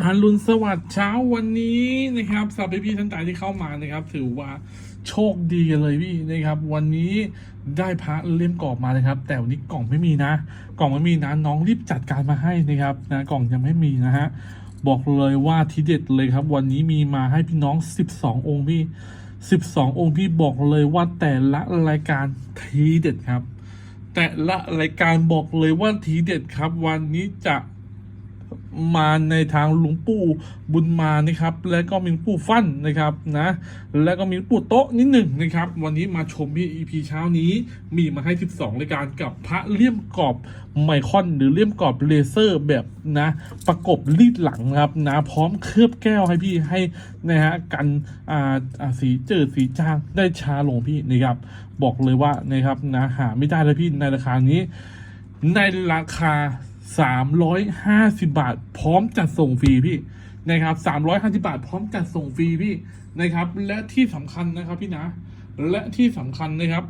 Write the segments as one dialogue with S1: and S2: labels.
S1: อรุณสวัสดิ์เช้าวันนี้นะครับสำหรับพี่ๆท่านใดที่เข้ามานะครับ ถือว่าโชคดีกันเลยพี่นะครับ วันนี้ได้พระเล่มกรอบมานะครับ แต่วันนี้กล่องไม่มีนะ กล่องไม่มีนะน้องรีบจัดการมาให้นะครับนะกล่องยังไม่มีนะฮะบอกเลยว่าทีเด็ดเลยครับ วันนี้มีมาให้พี่น้อง 12 องค์พี่ 12 องค์พี่บอกเลยว่าแต่ละรายการทีเด็ดครับ แต่ละรายการบอกเลยว่าทีเด็ดครับ วันนี้จะ มาในทางหลวงปู่บุญมานะครับ แล้วก็มีหลวงปู่ฟั่นนะครับนะแล้วก็มีหลวงปู่โต๊ะนิดหนึ่งนะครับ วันนี้มาชมพี่ EP เช้านี้มีมาให้ 12รายการกับพระเลี่ยมกรอบไมคอน หรือเลี่ยมกรอบเลเซอร์แบบนะประกบรีดหลังนะครับนะพร้อมเคลือบแก้วให้พี่ให้นะฮะกันอ่าสีเจิดสีจางได้ช้าลงพี่นะครับบอกเลยว่านะครับนะหาไม่ได้แล้วพี่ในราคานี้ในราคา 350 บาท พร้อมจัดส่งฟรีพี่นะครับ350 บาท พร้อมจัดส่งฟรีพี่นะครับ และที่สำคัญนะครับพี่นะ และที่สำคัญนะครับ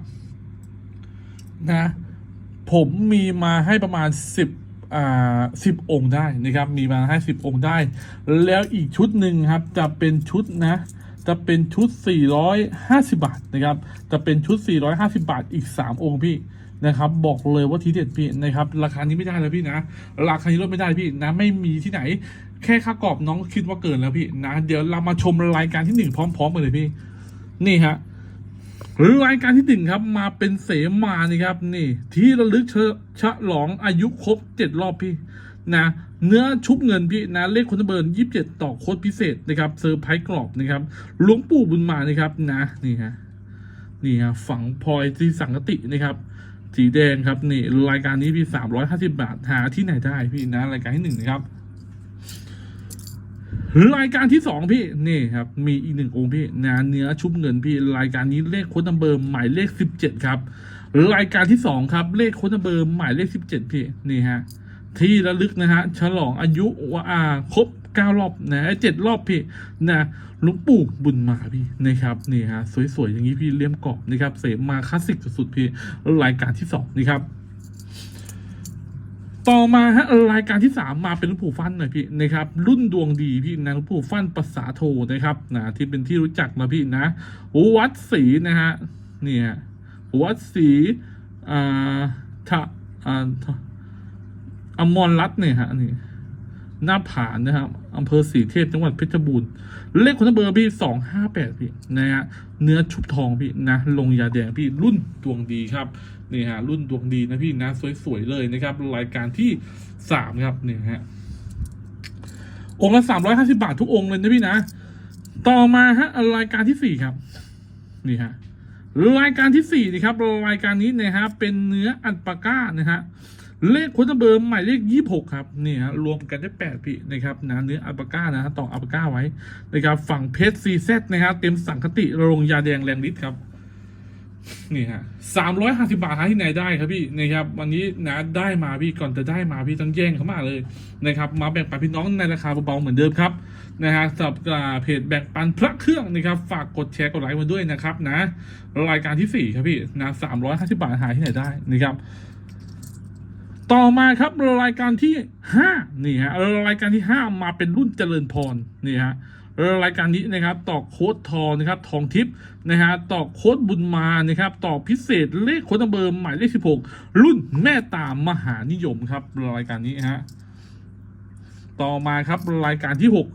S1: นะ ผมมีมาให้ประมาณ 10อ่า10องค์ได้นะครับ มีมาให้ 10 องค์ได้ แล้วอีกชุดหนึ่งครับ จะเป็นชุดนะจะเป็นชุด 450 บาทนะครับ จะเป็นชุด 450 บาท อีก 3 องค์พี่ นะครับ บอกเลยว่าทีเด็ดพี่นะครับ ราคานี้ไม่ได้แล้วพี่นะ ราคานี้ลดไม่ได้พี่นะ ไม่มีที่ไหน แค่ค่ากรอบน้องคิดว่าเกินแล้วพี่นะ เดี๋ยวเรามาชมรายการที่หนึ่งพร้อมๆกันเลยพี่ นี่ฮะรายการที่หนึ่งครับ มาเป็นเสมานี่ครับ นี่ ที่ระลึกเชฉลองอายุครบเจ็ดรอบพี่นะเนื้อชุบเงินพี่นะเลขคนเบิร์นยี่สิบเจ็ดต่อโค้ดพิเศษนะครับเซอร์ไพรส์กรอบนะครับหลวงปู่บุญมานะครับนะนี่ฮะนี่ฮะฝังพลอยที่สังกตินะครับ สีแดงครับนี่รายการนี้พี่สามร้อยห้าสิบาทหาที่ไหนได้พี่นะ รายการที่หนึ่งนะครับรายการที่สองพี่นี่ครับ มีอีกหนึ่งองค์พี่นะเนื้อชุบเงินพี่ รายการนี้เลขโค้ดนัมเบอร์หมายเลขสิบเจ็ดครับ รายการที่สองครับ เลขโค้ดนัมเบอร์หมายเลขสิบเจ็ดพี่นี่ฮะที่ระลึกนะฮะฉลองอายุว่าอ่าครบ เก้ารอบนะเจ็ดรอบพี่นะหลวงปู่บุญมาพี่นะครับนี่ฮะสวยๆอย่างนี้พี่เลี่ยมกรอบนะครับเสมาคลาสสิกสุดๆพี่รายการที่สองนี่ครับต่อมาฮะรายการที่สามมาเป็นหลวงปู่ฟันหน่อยพี่นะครับ รุ่นดวงดีพี่นะหลวงปู่ฟันภาษาโทนะครับนะที่เป็นที่รู้จักมาพี่นะวัดศรีนะฮะเนี่ยวัดศรีอ่าทะอ่าทะอมรรัตน์เนี่ยฮะนี่ หน้าผานะครับอำเภอสีเทพจังหวัดเพชรบูรณ์เลขคนเบอร์พี่สองห้าแปดพี่นะฮะเนื้อชุบทองพี่นะลงยาแดงพี่รุ่นดวงดีครับนี่ฮะรุ่นดวงดีนะพี่นะสวยๆเลยนะครับรายการที่สามครับเนี่ยฮะองค์ละสามร้อยห้าสิบาททุกองค์เลยนะพี่นะ ต่อมาฮะรายการที่สี่ครับนี่ฮะรายการที่สี่นี่ครับรายการนี้นะฮะเป็นเนื้ออัลปาก้านะฮะ เลขคนเบอร์หมายเลขยี่หกครับนี่ฮะรวมกันได้แปดพี่นะครับนะเนื้ออัลปาก้านะฮะต่ออัลปาก้าไว้นะครับฝั่งเพชรซีเซตนะครับเต็มสังคติลงยาแดงแรงฤทธิ์ครับนี่ฮะสามร้อยห้าสิบาทหาที่ไหนได้ครับพี่นะครับ วันนี้นะได้มาพี่ก่อนจะได้มาพี่ต้องแย่งเขามาเลยนะครับ มาแบ่งปันพี่น้องในราคาเบาๆเหมือนเดิมครับนะฮะสำหรับเพจแบ่งปันพระเครื่องนะครับ ฝากกดแชร์กดไลค์มาด้วยนะครับนะรายการที่สี่ครับพี่นะสามร้อยห้าสิบาทหาที่ไหนได้นะครับ ต่อมาครับรายการที่ห้านี่ฮะรายการที่ห้ามาเป็นรุ่นเจริญพรนี่ฮะรายการนี้นะครับต่อโค้ดทองนะครับทองทิพย์นะฮะต่อโค้ดบุญมานะครับต่อพิเศษเลขโค้ดนัมเบอร์หมายเลขสิบหกรุ่นแม่ตามมหานิยมครับรายการนี้ฮะต่อมาครับรายการที่หก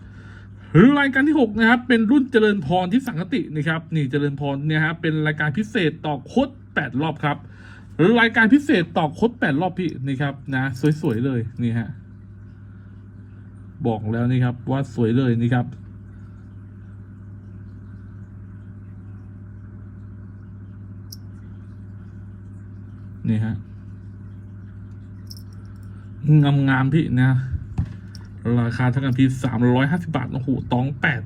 S1: รายการที่ 6 นะครับ เป็นรุ่นเจริญพรที่สังกตินะครับ นี่เจริญพรเนี่ยฮะเป็นรายการพิเศษต่อโค้ด8 รอบครับ รายการพิเศษต่อโค้ด8รอบพี่นี่ครับ นะ สวยๆเลยนี่ฮะบอกแล้วนี่ครับ ว่าสวยเลยนี่ครับนี่ฮะงามงามๆพี่นะ ราคาเท่ากันพี่สามร้อยห้าสิบาทโอ้โหตองแปด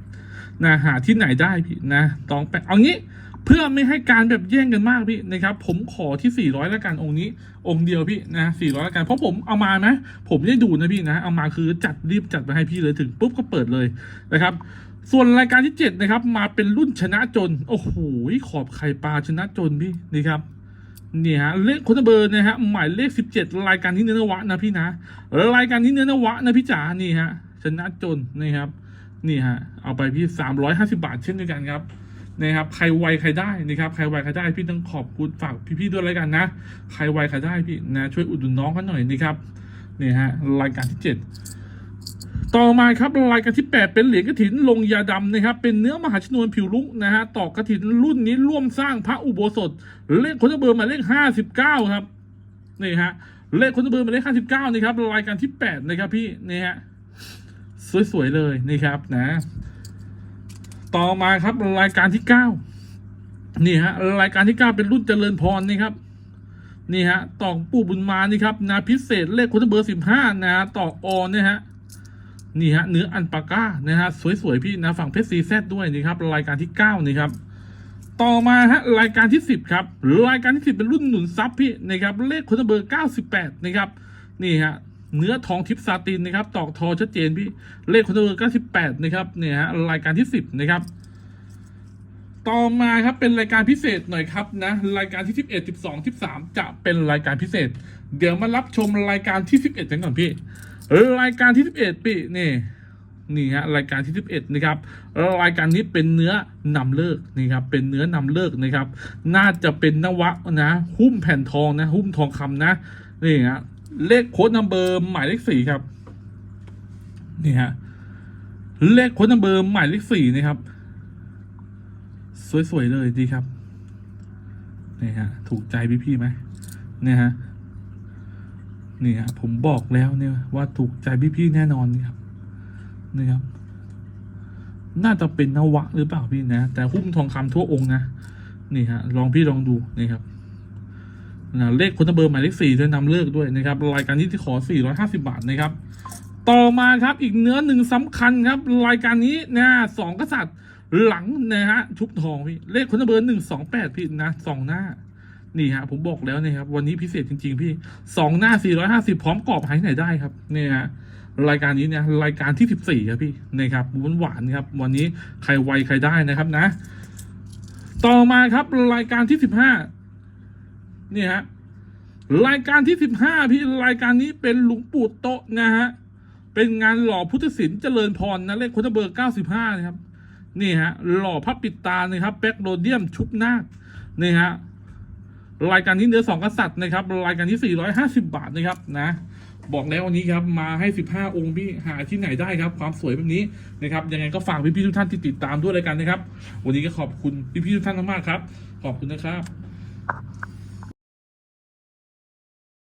S1: นะหาที่ไหนได้พี่นะตองแปดเอางี้ เพื่อไม่ให้การแบบแย่งกันมากพี่นะครับ ผมขอที่สี่ร้อยแล้วกันองค์นี้ องค์เดียวพี่นะสี่ร้อยแล้วกันเพราะผมเอามานะผมไม่ได้ดูนะพี่นะ เอามาคือจัดรีบจัดไปให้พี่เลยถึงปุ๊บก็เปิดเลยนะครับ ส่วนรายการที่เจ็ดนะครับ มาเป็นรุ่นชนะจน โอ้โหขอบไข่ปลาชนะจนพี่นี่ครับนี่ฮะเลขคนเบอร์นะฮะหมายเลขสิบเจ็ดรายการที่เนื้อนวะนะพี่นะรายการนี้เนื้อนวะนะพี่จ๋านี่ฮะชนะจนนะครับนี่ฮะเอาไปพี่สามร้อยห้าสิบาทเช่นเดียวกันครับ นะครับใครไวใครได้นะครับใครไวใครได้พี่ต้องขอบคุณฝากพี่ๆด้วยแล้วกันนะ ใครไวใครได้พี่นะช่วยอุดหนุนน้องกันหน่อยนะครับนี่ฮะรายการที่เจ็ดต่อมาครับรายการที่ 8 เป็นเหรียญกระถินลงยาดำนะครับ เป็นเนื้อมหาชนวนผิวลุกนะฮะต่อกระถินรุ่นนี้ร่วมสร้างพระอุโบสถเลขคนเบอร์หมายเลข59 ครับนี่ฮะเลขคนเบอร์หมายเลข59นี่ครับรายการที่ 8 นะครับพี่นี่ฮะสวยๆเลยนี่ครับนะ ต่อมาครับรายการที่9นี่ฮะรายการที่9เป็นรุ่นเจริญพรนี่ครับนี่ฮะตอกปู่บุญมานี่ครับนาพิเศษเลขคนเบอร์สิบห้านะตอกออนเนี่ยฮะนี่ฮะเนื้ออันปาก้านะฮะสวยๆพี่นะฝั่งเพชรซีแซดด้วยนี่ครับรายการที่เก้านี่ครับต่อมาฮะรายการที่สิบครับรายการที่สิบเป็นรุ่นหนุนซับพี่นะครับเลขคนเบอร์เก้าสิบแปดนะครับนี่ฮะ เนื้อทองทิพซาตินนะครับ ตอกทอชัดเจนพี่ เลขคอนเบอร์เก้าสิบแปดนะครับ เนี่ยฮะรายการที่สิบนะครับ ต่อมาครับเป็นรายการพิเศษหน่อยครับนะ รายการที่สิบเอ็ดสิบสองสิบสามจะเป็นรายการพิเศษ เดี๋ยวมารับชมรายการที่สิบเอ็ดกันก่อนพี่รายการที่สิบเอ็ดพี่นี่นี่ฮะรายการที่สิบเอ็ดนะครับรายการนี้เป็นเนื้อนำเลิกนี่ครับเป็นเนื้อนำเลิกนะครับ น่าจะเป็นนวะนะหุ้มแผ่นทองนะหุ้มทองคำนะนี่ฮะ เลขโค้ดนัมเบอร์หมายเลขสี่ครับ นี่ฮะ เลขโค้ดนัมเบอร์หมายเลขสี่นะครับ สวยๆเลยดีครับ นี่ฮะ ถูกใจพี่ๆไหมเนี่ยฮะนี่ฮะผมบอกแล้วเนี่ยว่าถูกใจพี่ๆแน่นอนนี่ครับนี่ครับ น่าจะเป็นนวะหรือเปล่าพี่นะ แต่หุ้มทองคำทั่วองค์นะ นี่ฮะ ลองพี่ลองดูนี่ครับ นะเลขคนเบอร์หมายเลขสี่ด้วยนำเลิกด้วยนะครับรายการนี้ที่ขอ 450 บาทนะครับ ต่อมาครับอีกเนื้อหนึ่งสำคัญครับ รายการนี้นะสองกษัตริย์หลังนะฮะชุบทองพี่เลขคนเบอร์หนึ่งสองแปดพี่นะสองหน้านี่ฮะผมบอกแล้วนะครับวันนี้พิเศษจริง ๆ พี่สองหน้า 450 พร้อมกรอบหายไหนได้ครับเนี่ยฮะรายการนี้เนี่ยรายการที่ 14ครับพี่นะครับหวานหวานครับ วันนี้ใครไวใครได้นะครับนะ ต่อมาครับรายการที่ 15 นี่ฮะรายการที่15พี่รายการนี้เป็นหลวงปู่โตะนะฮะเป็นงานหล่อพุทธศิลป์เจริญพรนะเลขคนเบอร์95นะครับนี่ฮะหล่อพระปิดตานะครับแบ็กโรเดียมชุบนาคนี่ฮะรายการนี้เนื้อสองกษัตริย์นะครับรายการที่450บาทนะครับนะบอกแล้ววันนี้ครับมาให้ 15 องค์พี่หาที่ไหนได้ครับ ความสวยแบบนี้นะครับยังไงก็ฝากพี่ๆทุกท่านที่ติดตามด้วยรายการนะครับ วันนี้ก็ขอบคุณพี่ๆทุกท่านมากๆครับ ขอบคุณนะครับ